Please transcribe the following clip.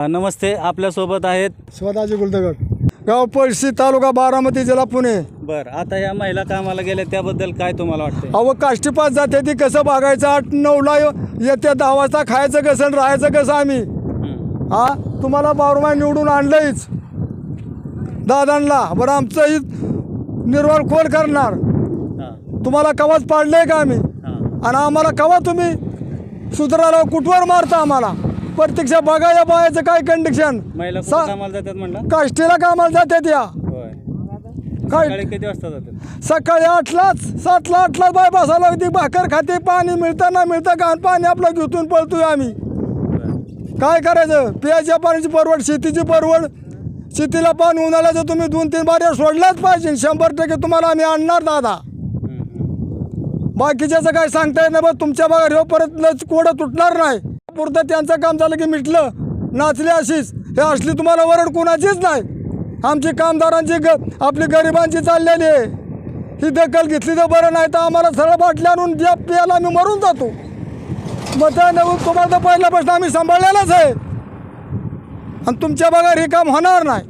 नमस्ते आपल्यासोबत आहेत स्वतःचे गुलदगड. गाव पळशी तालुका बारामती जिल्हा पुणे. बर आता या महिला कामाला गेल्या त्याबद्दल काय तुम्हाला वाटतंय? अहो काष्टीपास जाते ती कसं बघायचं आठ नऊला येते दहा वाजता खायचं कसं आणि राहायचं कसं आम्ही? हं. तुम्हाला बारमाय निवडून आणलंयच. दादांना. बरं आमचं ही निर्वाळ कोण करणार. तुम्हाला कवाच पाडलंय का आम्ही. आणि आम्हाला कवा तुम्ही सुधाराला कुठवर मारता आम्हाला? प्रत्यक्ष बघायला बघायचं काय कंडिशन महिला कुठं सा- कामाला जातात म्हणला? काष्टीला कामाला जाते त्या होय. काय? सकाळी किती वाजता जातात? सकाळी आठलाच सातला आठलाच बाय बसायला लागते भाकर खाते पाणी मिळतं ना मिळतं का पाणी आपलं घेतून पळतोय आम्ही. काय करायचं? पियाच्या पाण्याची परवड शेतीची परवड. शेतीला पाणी उन्हाळ्याचं तुम्ही दोन तीन बाऱ्या सोडल्याच पाहिजे. शंभर टक्के तुम्हाला आम्ही आणणार दादा. बाकीच्याचं काय सांगता येत नाही बा तुमच्या बघा परत लच कोडं तुटणार नाही. पुरतं त्यांचं काम झालं की मिटलं. नाचली अशीच. हे असली तुम्हाला वरड कोणाचीच नाही. आमची कामदारांची ग आपली गरिबांची चाललेली आहे. ही दखल घेतली तर बरं नाही तर आम्हाला सरळ बाटल्या आणून द्या प्यायला आम्ही मरून जातो. मग त्या नवीन तुम्हाला तर पहिल्यापासून आम्ही सांभाळलेलंच आहे. आणि तुमच्या बघा हे काम होणार नाही.